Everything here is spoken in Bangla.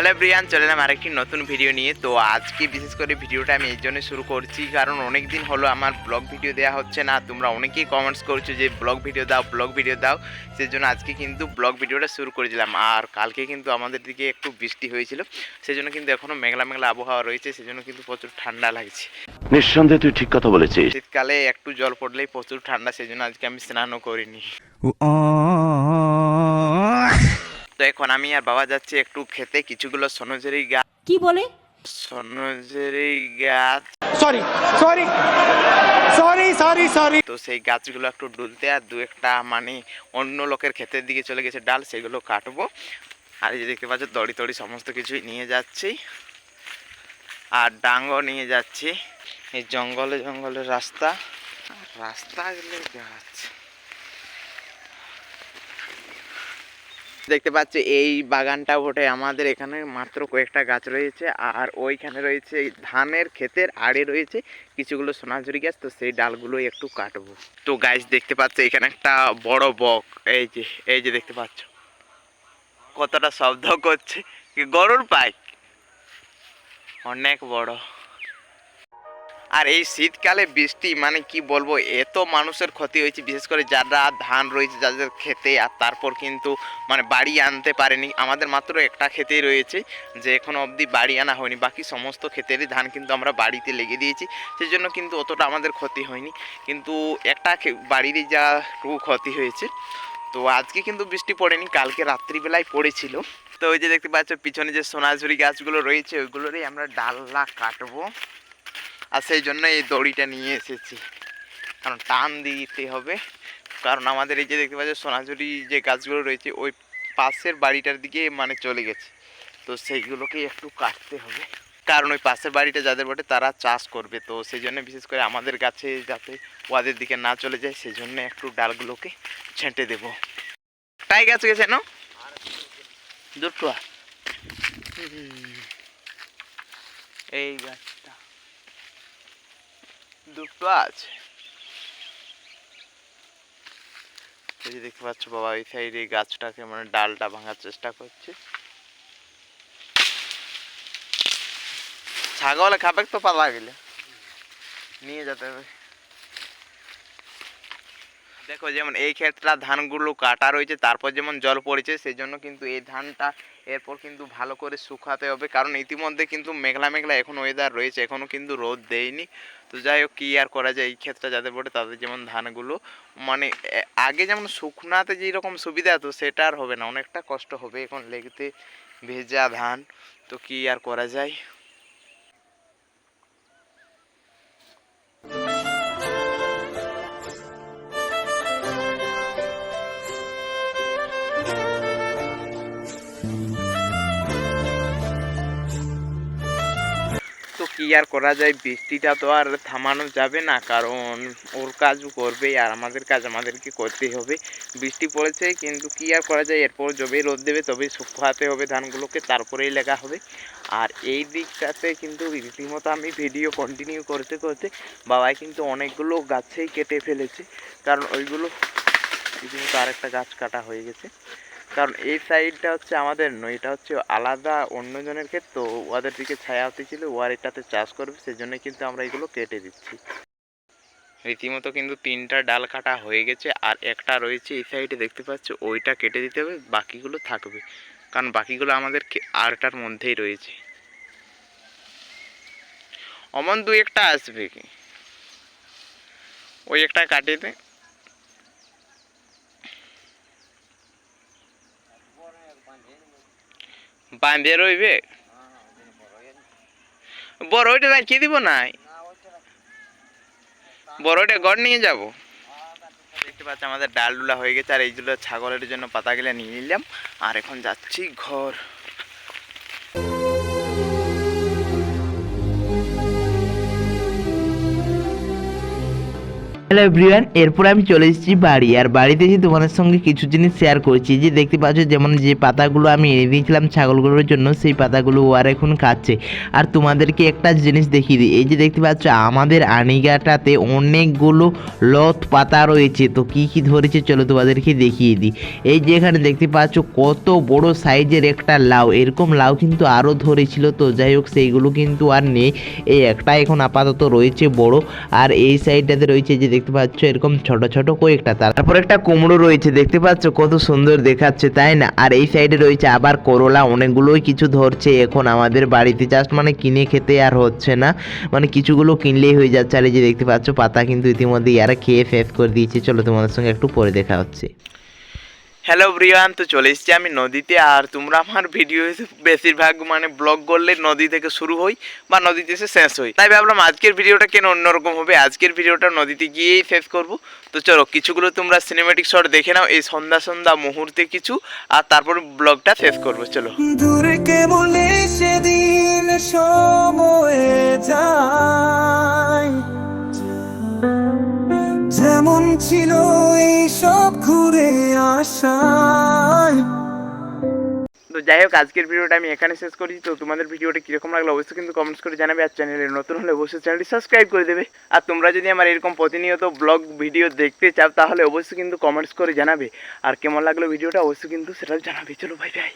হ্যালো ব্রিয়ান চলে এলাম আরেকটি নতুন ভিডিও নিয়ে। তো আজকে বিশেষ করে ভিডিওটা আমি এই জন্য শুরু করছি কারণ অনেক দিন হলো আমার ব্লগ ভিডিও দেওয়া হচ্ছে না। তোমরা অনেকেই কমেন্টস করছ যে ব্লগ ভিডিও দাও ব্লগ ভিডিও দাও। সেই জন্য আজকে কিন্তু ব্লগ ভিডিওটা শুরু করেছিলাম। আর কালকে কিন্তু আমাদের দিকে একটু বৃষ্টি হয়েছিল সেই জন্য কিন্তু এখনও মেঘলা মেঘলা আবহাওয়া রয়েছে সেই জন্য কিন্তু প্রচুর ঠান্ডা লাগছে। নিঃসন্দেহে তুই ঠিক কথা বলেছিস। শীতকালে একটু জল পড়লেই প্রচুর ঠান্ডা সেই জন্য আজকে আমি স্নানও করিনি। তো এখন আমি আর বাবা যাচ্ছি একটু খেতে কিছুগুলো সোনঝুরি গাছ কি বলে? সোনঝুরি গাছ। Sorry sorry sorry sorry sorry তো সেই গাছগুলো একটু ডুলতে আর দু একটা মানে অন্য লোকের ক্ষেতের দিকে চলে গেছে ডাল সেগুলো কাটবো। আর এই যে দেখতে পাচ্ছ দড়ি তড়ি সমস্ত কিছুই নিয়ে যাচ্ছি। আর ডাঙ্গও নিয়ে যাচ্ছি। এই জঙ্গলে জঙ্গলের রাস্তা। আর রাস্তা গেলে গাছ। দেখতে পাচ্ছি এই বাগানটা ওঠে আমাদের এখানে মাত্র কয়েকটা গাছ রয়েছে আর ওইখানে রয়েছে ধানের ক্ষেতের আড়ে রয়েছে কিছুগুলো সোনাঝুরি গাছ, তো সেই ডালগুলো একটু কাটবো। তো গাছ দেখতে পাচ্ছ এখানে একটা বড় বক। এই যে এই যে দেখতে পাচ্ছ। কতটা শব্দ করছে। গরুর পাইক। অনেক বড়। আর এই শীতকালে বৃষ্টি মানে কি বলব, এত মানুষের ক্ষতি হয়েছে, বিশেষ করে যারা ধান রয়েছে, যাদের খেতে আর তারপর কিন্তু মানে বাড়ি আনতে পারেনি। আমাদের মাত্র একটা খেতেই রয়েছে, যে এখনও অবধি বাড়ি আনা হয়নি। বাকি সমস্ত ক্ষেতেরই ধান কিন্তু আমরা বাড়িতে লেগে দিয়েছি সেই জন্য কিন্তু অতটা আমাদের ক্ষতি হয়নি। কিন্তু একটা বাড়িরই যা ক্ষতি হয়েছে, তো আজকে কিন্তু বৃষ্টি পড়েনি, কালকে রাত্রিবেলায় পড়েছিল। তো ওই যে দেখতে পাচ্ছ, পিছনে যে সোনাঝুরি গাছগুলো রয়েছে, ওইগুলোরই আমরা ডাল্লা কাটবো। আর সেই জন্য এই দড়িটা নিয়ে এসেছি। কারণ টান দিতে হবে। কারণ আমাদের এই যে দেখতে পাচ্ছ, সোনাঝুরি যে গাছগুলো রয়েছে, ওই পাশের বাড়িটার দিকে মানে চলে গেছে। তো সেইগুলোকে একটু কাটতে হবে। কারণ ওই পাশের বাড়িটা যাদের বটে, তারা চাষ করবে। তো সেই জন্য বিশেষ করে আমাদের গাছে যাতে ওদের দিকে না চলে যায়, সেই জন্য একটু ডালগুলোকে ছেঁটে দেব। তাই গাছ গেছে, না? দুটো। এই গাছটা দুটো আছে। এই যে দেখতে পাচ্ছ বাবা, এই সাইডে গাছটাকে মানে ডালটা ভাঙার চেষ্টা করছে। ছাগল খাবে তো পালা গেলে। নিয়ে যেতে হবে। দেখো, যেমন এই ক্ষেত্রে ধানগুলো কাটা রয়েছে, তারপর যেমন জল পড়েছে সেই জন্য কিন্তু এই ধানটা এরপর কিন্তু ভালো করে শুকাতে হবে। কারণ ইতিমধ্যে কিন্তু মেঘলা মেঘলা এখন ওয়েদার রয়েছে এখনও কিন্তু রোদ দেয়নি। তো যাই হোক, কী আর করা যায় এই ক্ষেত্রে যাদের পড়ে তাদের যেমন ধানগুলো মানে আগে যেমন শুকনাতে যেই রকম সুবিধা হতো, সেটা আর হবে না, অনেকটা কষ্ট হবে এখন লেগতে ভেজা ধান। তো কী আর করা যায়? আর করা যায়, বৃষ্টিটা তো আর থামানো যাবে না, কারণ ওর কাজও করবে আর আমাদের কাজ আমাদেরকে করতেই হবে। বৃষ্টি পড়েছে, কিন্তু কি আর করা যায়? এরপর যবে রোদ দেবে তবে শুকাতে হবে ধানগুলোকে, তারপরেই লেখা হবে। আর এই দিকটাতে কিন্তু রীতিমতো আমি ভিডিও কন্টিনিউ করতে করতে বাবাই কিন্তু অনেকগুলো গাছেই কেটে ফেলেছে। কারণ ওইগুলো, রীতিমতো আরেকটা গাছ কাটা হয়ে গেছে। কারণ এই সাইডটা হচ্ছে আমাদের নয়, এটা হচ্ছে আলাদা অন্যজনের ক্ষেত তো ওদের দিকে ছায়া হতে ছিল ও এটাতে চাষ করবে সেই জন্য কিন্তু আমরা এগুলো কেটে দিচ্ছি। রীতিমতো কিন্তু তিনটা ডাল কাটা হয়ে গেছে, আর একটা রয়েছে এই সাইডে দেখতে পাচ্ছ, ওইটা কেটে দিতে হবে, বাকিগুলো থাকবে। কারণ বাকিগুলো আমাদের আরটার মধ্যেই রয়েছে। অমন দুই একটা আসবে কি? ওই একটা কাটিয়ে দে। বাঁধে রইবে? বড়ইটা রাখিয়ে দিব নাই? বড়ইটা গড় নিয়ে যাব। দেখতে পাচ্ছি আমাদের ডাল ডুলা হয়ে গেছে, আর এইগুলো ছাগলের জন্য পাতাগুলো নিয়ে নিলাম। আর এখন যাচ্ছি ঘর। হ্যালো এভরিওয়ান এরপর আমি চলে এসেছি বাড়ি। আর বাড়িতে এসে তোমাদের সঙ্গে কিছু জিনিস শেয়ার করছি। যে দেখতে পাচ্ছ, যেমন যে পাতাগুলো আমি এনে দিয়েছিলাম ছাগলগুলোর জন্য, সেই পাতাগুলো ও আর এখন খাচ্ছে। আর তোমাদেরকে একটা জিনিস দেখিয়ে দিই। এই যে দেখতে পাচ্ছ, আমাদের আনিগাটাতে অনেকগুলো লত পাতা রয়েছে। তো কি কি ধরেছে, চলো তোমাদেরকে দেখিয়ে দিই। এই যে এখানে দেখতে পাচ্ছ, কত বড় সাইজের একটা লাউ। এরকম লাউ কিন্তু আরও ধরেছিল। তো যাই হোক, সেইগুলো কিন্তু আর নেই। এই একটা এখন আপাতত রয়েছে বড়। আর এই সাইডটাতে রয়েছে যে দেখতে পাচ্ছ এরকম ছোট ছোট কয়েকটা তারপর একটা কুমড়ো রয়েছে, দেখতে পাচ্ছ? কত সুন্দর দেখাচ্ছে, তাই না? আর এই সাইডে রয়েছে আবার করলা, অনেকগুলোই কিছু ধরছে এখন আমাদের বাড়িতে। জাস্ট মানে কিনে খেতে আর হচ্ছে না। মানে কিছুগুলো কিনলেই হয়ে যাচ্ছে। আর এই যে দেখতে পাচ্ছ, পাতা কিন্তু ইতিমধ্যে ইয়ারা খেয়ে ফেস করে দিয়েছে। চলো তোমাদের সঙ্গে একটু পরে দেখা হচ্ছে। হ্যালো ব্রিয়ান তো চলে এসেছি আমি নদীতে, আর তোমরা আমার ভিডিও বেশিরভাগ মানে ব্লগ করলে নদী থেকে শুরু হই বা নদীতে এসে শেষ হই। তাই ভাবলাম আজকের ভিডিওটা কেন অন্যরকম হবে? আজকের ভিডিওটা নদীতে গিয়েই শেষ করব। তো চলো, কিছুগুলো তোমরা সিনেমেটিক শট দেখে নাও, এই সন্ধ্যা সন্ধ্যা মুহূর্তে কিছু, আর তারপর ব্লগটা শেষ করব। চলো। দূরে যেমন ছিল সব ঘুরে তো যাই হোক, আজকের ভিডিওটা আমি এখানে শেষ করি। তো তোমাদের ভিডিওটা কীরকম লাগল অবশ্যই কিন্তু কমেন্টস করে জানাবে আর চ্যানেলে নতুন হলে অবশ্যই চ্যানেলটি সাবস্ক্রাইব করে দেবে। আর তোমরা যদি আমার এরকম প্রতিনিয়ত ব্লগ ভিডিও দেখতে চাও, তাহলে অবশ্যই কিন্তু কমেন্টস করে জানাবে। আর কেমন লাগল ভিডিওটা, অবশ্যই কিন্তু সেটা জানাবে। চলো বাই বাই